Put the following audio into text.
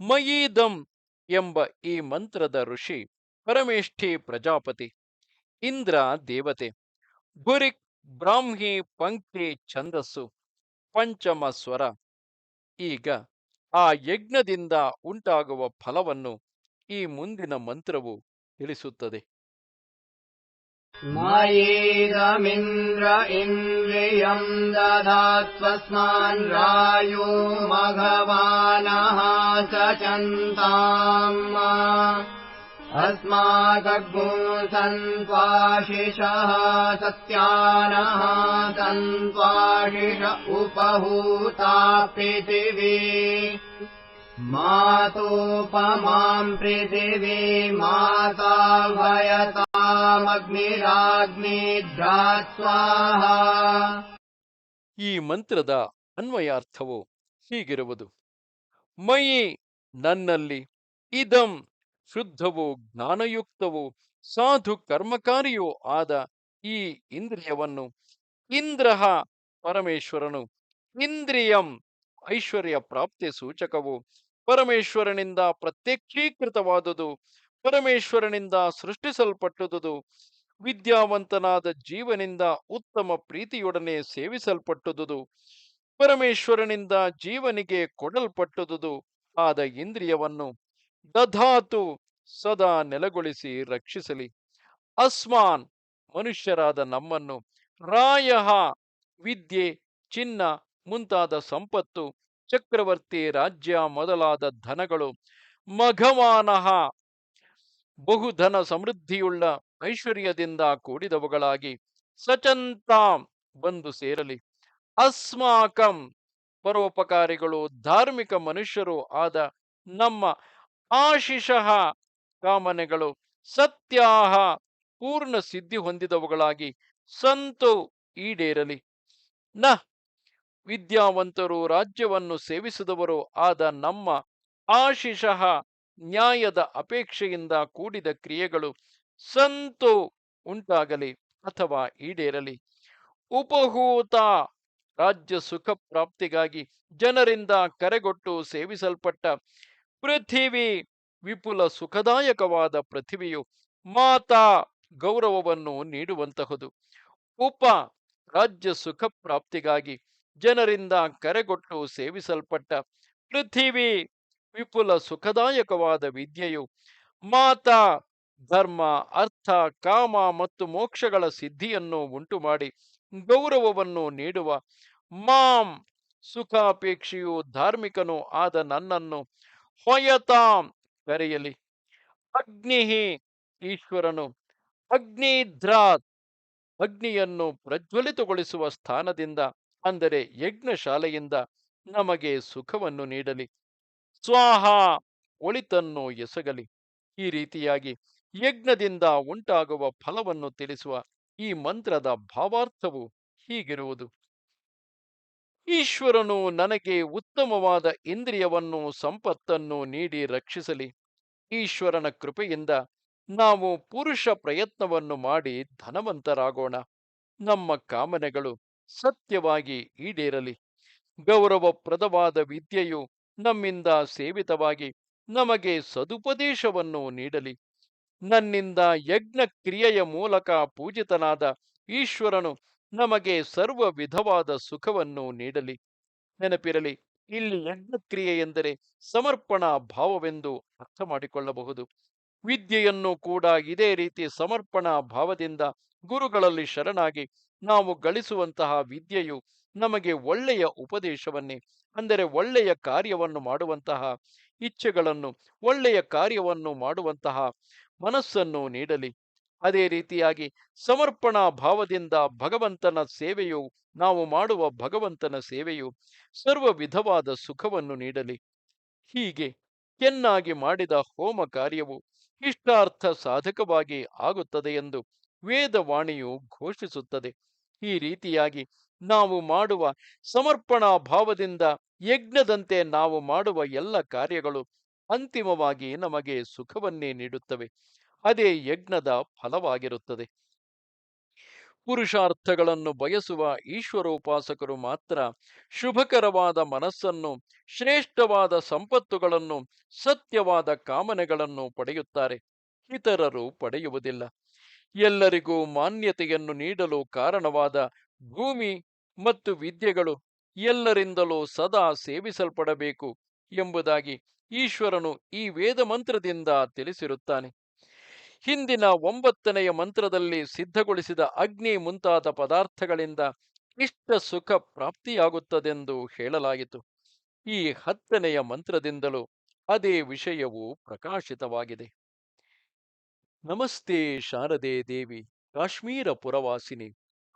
ಮಯೀದಂ ಎಂಬ ಈ ಮಂತ್ರದ ಋಷಿ ಪರಮೇಷ್ಠಿ ಪ್ರಜಾಪತಿ ಇಂದ್ರ ದೇವತೆ ಭುರಿಕ್ ಬ್ರಾಹ್ಮಿ ಪಂಕ್ತಿ ಛಂದಸ್ಸು ಪಂಚಮ ಸ್ವರ ಈಗ ಆ ಯಜ್ಞದಿಂದ ಉಂಟಾಗುವ ಫಲವನ್ನು ಈ ಮುಂದಿನ ಮಂತ್ರವು ತಿಳಿಸುತ್ತದೆ मयीदमिन्द्र इन्द्रियम् दधात्वस्मान् रायो मघवानः सचन्ताम् अस्माकग्मो सन्त्वाशिषः सत्यानः सन्त्वाशिष उपहूता पृथिवी मातोपमाम् पृथिवी माता भयतामग्निराग्निध्रात्स्वाहा ಈ ಮಂತ್ರದ ಅನ್ವಯಾರ್ಥವು ಹೀಗಿರುವುದು ಮಯಿ ನನ್ನಲ್ಲಿ ಇದಂ ಶುದ್ಧವೋ ಜ್ಞಾನಯುಕ್ತವೂ ಸಾಧು ಕರ್ಮಕಾರಿಯೂ ಆದ ಈ ಇಂದ್ರಿಯವನ್ನು ಇಂದ್ರಹ ಪರಮೇಶ್ವರನು ಇಂದ್ರಿಯಂ ಐಶ್ವರ್ಯ ಪ್ರಾಪ್ತಿ ಸೂಚಕವು ಪರಮೇಶ್ವರನಿಂದ ಪ್ರತ್ಯಕ್ಷೀಕೃತವಾದುದು, ಪರಮೇಶ್ವರನಿಂದ ಸೃಷ್ಟಿಸಲ್ಪಟ್ಟುದು ವಿದ್ಯಾವಂತನಾದ ಜೀವನಿಂದ ಉತ್ತಮ ಪ್ರೀತಿಯೊಡನೆ ಸೇವಿಸಲ್ಪಟ್ಟುದು ಪರಮೇಶ್ವರನಿಂದ ಜೀವನಿಗೆ ಕೊಡಲ್ಪಟ್ಟುದು ಆದ ಇಂದ್ರಿಯವನ್ನು ದಧಾತು ಸದಾ ನೆಲೆಗೊಳಿಸಿ ರಕ್ಷಿಸಲಿ. ಅಸ್ಮಾನ್ ಮನುಷ್ಯರಾದ ನಮ್ಮನ್ನು ರಾಯ ವಿದ್ಯೆ, ಚಿನ್ನ ಮುಂತಾದ ಸಂಪತ್ತು, ಚಕ್ರವರ್ತಿ ರಾಜ್ಯ ಮೊದಲಾದ ಧನಗಳು, ಮಘಮಾನಹ ಬಹುಧನ ಸಮೃದ್ಧಿಯುಳ್ಳ ಐಶ್ವರ್ಯದಿಂದ ಕೂಡಿದವುಗಳಾಗಿ ಸಚಂತಾಂ ಬಂದು ಸೇರಲಿ. ಅಸ್ಮಾಕಂ ಪರೋಪಕಾರಿಗಳು ಧಾರ್ಮಿಕ ಮನುಷ್ಯರು ಆದ ನಮ್ಮ ಆಶಿಷಃ ಕಾಮನೆಗಳು ಸತ್ಯಾಹ ಪೂರ್ಣ ಸಿದ್ಧಿ ಹೊಂದಿದವುಗಳಾಗಿ ಸಂತು ಈಡೇರಲಿ. ನ ವಿದ್ಯಾವಂತರು ರಾಜ್ಯವನ್ನು ಸೇವಿಸಿದವರು ಆದ ನಮ್ಮ ಆಶಿಷಃ ನ್ಯಾಯದ ಅಪೇಕ್ಷೆಯಿಂದ ಕೂಡಿದ ಕ್ರಿಯೆಗಳು ಸಂತು ಉಂಟಾಗಲಿ ಅಥವಾ ಈಡೇರಲಿ. ಉಪಹೂತ ರಾಜ್ಯ ಸುಖ ಪ್ರಾಪ್ತಿಗಾಗಿ ಜನರಿಂದ ಕರೆಗೊಟ್ಟು ಸೇವಿಸಲ್ಪಟ್ಟ ಪೃಥಿವಿ ವಿಪುಲ ಸುಖದಾಯಕವಾದ ಪೃಥಿವಿಯು ಮಾತಾ ಗೌರವವನ್ನು ನೀಡುವಂತಹುದು. ಉಪ ರಾಜ್ಯ ಸುಖ ಪ್ರಾಪ್ತಿಗಾಗಿ ಜನರಿಂದ ಕರೆಗೊಟ್ಟು ಸೇವಿಸಲ್ಪಟ್ಟ ಪೃಥಿವಿ ವಿಪುಲ ಸುಖದಾಯಕವಾದ ವಿದ್ಯೆಯು ಮಾತಾ ಧರ್ಮ, ಅರ್ಥ, ಕಾಮ ಮತ್ತು ಮೋಕ್ಷಗಳ ಸಿದ್ಧಿಯನ್ನು ಉಂಟುಮಾಡಿ ಗೌರವವನ್ನು ನೀಡುವ ಮಾಂ ಸುಖಾಪೇಕ್ಷೆಯು ಧಾರ್ಮಿಕನು ಆದ ನನ್ನನ್ನು ಹೊಯತಾಂ ಕರೆಯಲಿ. ಅಗ್ನಿಹಿ ಈಶ್ವರನು ಅಗ್ನಿಧ್ರಾತ್ ಅಗ್ನಿಯನ್ನು ಪ್ರಜ್ವಲಿತಗೊಳಿಸುವ ಸ್ಥಾನದಿಂದ, ಅಂದರೆ ಯಜ್ಞಶಾಲೆಯಿಂದ ನಮಗೆ ಸುಖವನ್ನು ನೀಡಲಿ. ಸ್ವಾಹ ಒಳಿತನ್ನು ಎಸಗಲಿ. ಈ ರೀತಿಯಾಗಿ ಯಜ್ಞದಿಂದ ಉಂಟಾಗುವ ಫಲವನ್ನು ತಿಳಿಸುವ ಈ ಮಂತ್ರದ ಭಾವಾರ್ಥವು ಹೀಗಿರುವುದು. ಈಶ್ವರನು ನನಗೆ ಉತ್ತಮವಾದ ಇಂದ್ರಿಯವನ್ನು, ಸಂಪತ್ತನ್ನು ನೀಡಿ ರಕ್ಷಿಸಲಿ. ಈಶ್ವರನ ಕೃಪೆಯಿಂದ ನಾವು ಪುರುಷ ಪ್ರಯತ್ನವನ್ನು ಮಾಡಿ ಧನವಂತರಾಗೋಣ. ನಮ್ಮ ಕಾಮನೆಗಳು ಸತ್ಯವಾಗಿ ಈಡೇರಲಿ. ಗೌರವಪ್ರದವಾದ ವಿದ್ಯೆಯು ನಮ್ಮಿಂದ ಸೇವಿತವಾಗಿ ನಮಗೆ ಸದುಪದೇಶವನ್ನು ನೀಡಲಿ. ನನ್ನಿಂದ ಯಜ್ಞ ಕ್ರಿಯೆಯ ಮೂಲಕ ಪೂಜಿತನಾದ ಈಶ್ವರನು ನಮಗೆ ಸರ್ವ ವಿಧವಾದ ಸುಖವನ್ನು ನೀಡಲಿ. ನೆನಪಿರಲಿ, ಇಲ್ಲಿ ಯಜ್ಞಕ್ರಿಯೆ ಎಂದರೆ ಸಮರ್ಪಣಾ ಭಾವವೆಂದು ಅರ್ಥ ಮಾಡಿಕೊಳ್ಳಬಹುದು ವಿದ್ಯೆಯನ್ನು ಕೂಡ ಇದೇ ರೀತಿ ಸಮರ್ಪಣಾ ಭಾವದಿಂದ ಗುರುಗಳಲ್ಲಿ ಶರಣಾಗಿ ನಾವು ಗಳಿಸುವಂತಹ ವಿದ್ಯೆಯು ನಮಗೆ ಒಳ್ಳೆಯ ಉಪದೇಶವನ್ನೇ, ಅಂದರೆ ಒಳ್ಳೆಯ ಕಾರ್ಯವನ್ನು ಮಾಡುವಂತಹ ಇಚ್ಛೆಗಳನ್ನು, ಒಳ್ಳೆಯ ಕಾರ್ಯವನ್ನು ಮಾಡುವಂತಹ ಮನಸ್ಸನ್ನು ನೀಡಲಿ. ಅದೇ ರೀತಿಯಾಗಿ ಸಮರ್ಪಣಾ ಭಾವದಿಂದ ಭಗವಂತನ ಸೇವೆಯು, ನಾವು ಮಾಡುವ ಭಗವಂತನ ಸೇವೆಯು ಸರ್ವ ವಿಧವಾದ ಸುಖವನ್ನು ನೀಡಲಿ. ಹೀಗೆ ಚೆನ್ನಾಗಿ ಮಾಡಿದ ಹೋಮ ಕಾರ್ಯವು ಇಷ್ಟಾರ್ಥ ಸಾಧಕವಾಗಿ ಆಗುತ್ತದೆ ಎಂದು ವೇದವಾಣಿಯು ಘೋಷಿಸುತ್ತದೆ. ಈ ರೀತಿಯಾಗಿ ನಾವು ಮಾಡುವ ಸಮರ್ಪಣಾ ಭಾವದಿಂದ ಯಜ್ಞದಂತೆ ನಾವು ಮಾಡುವ ಎಲ್ಲ ಕಾರ್ಯಗಳು ಅಂತಿಮವಾಗಿ ನಮಗೆ ಸುಖವನ್ನೇ ನೀಡುತ್ತವೆ. ಅದೇ ಯಜ್ಞದ ಫಲವಾಗಿರುತ್ತದೆ. ಪುರುಷಾರ್ಥಗಳನ್ನು ಬಯಸುವ ಈಶ್ವರೋಪಾಸಕರು ಮಾತ್ರ ಶುಭಕರವಾದ ಮನಸ್ಸನ್ನು, ಶ್ರೇಷ್ಠವಾದ ಸಂಪತ್ತುಗಳನ್ನು, ಸತ್ಯವಾದ ಕಾಮನೆಗಳನ್ನು ಪಡೆಯುತ್ತಾರೆ. ಇತರರು ಪಡೆಯುವುದಿಲ್ಲ. ಎಲ್ಲರಿಗೂ ಮಾನ್ಯತೆಯನ್ನು ನೀಡಲು ಕಾರಣವಾದ ಭೂಮಿ ಮತ್ತು ವಿದ್ಯೆಗಳು ಎಲ್ಲರಿಂದಲೂ ಸದಾ ಸೇವಿಸಲ್ಪಡಬೇಕು ಎಂಬುದಾಗಿ ಈಶ್ವರನು ಈ ವೇದ ಮಂತ್ರದಿಂದ ತಿಳಿಸಿರುತ್ತಾನೆ. ಹಿಂದಿನ ಒಂಬತ್ತನೆಯ ಮಂತ್ರದಲ್ಲಿ ಸಿದ್ಧಗೊಳಿಸಿದ ಅಗ್ನಿ ಮುಂತಾದ ಪದಾರ್ಥಗಳಿಂದ ಇಷ್ಟ ಸುಖ ಪ್ರಾಪ್ತಿಯಾಗುತ್ತದೆಂದು ಹೇಳಲಾಯಿತು. ಈ ಹತ್ತನೆಯ ಮಂತ್ರದಿಂದಲೂ ಅದೇ ವಿಷಯವು ಪ್ರಕಾಶಿತವಾಗಿದೆ. ನಮಸ್ತೆ ಶಾರದೆ ದೇವಿ, ಕಾಶ್ಮೀರ ಪುರವಾಸಿನಿ.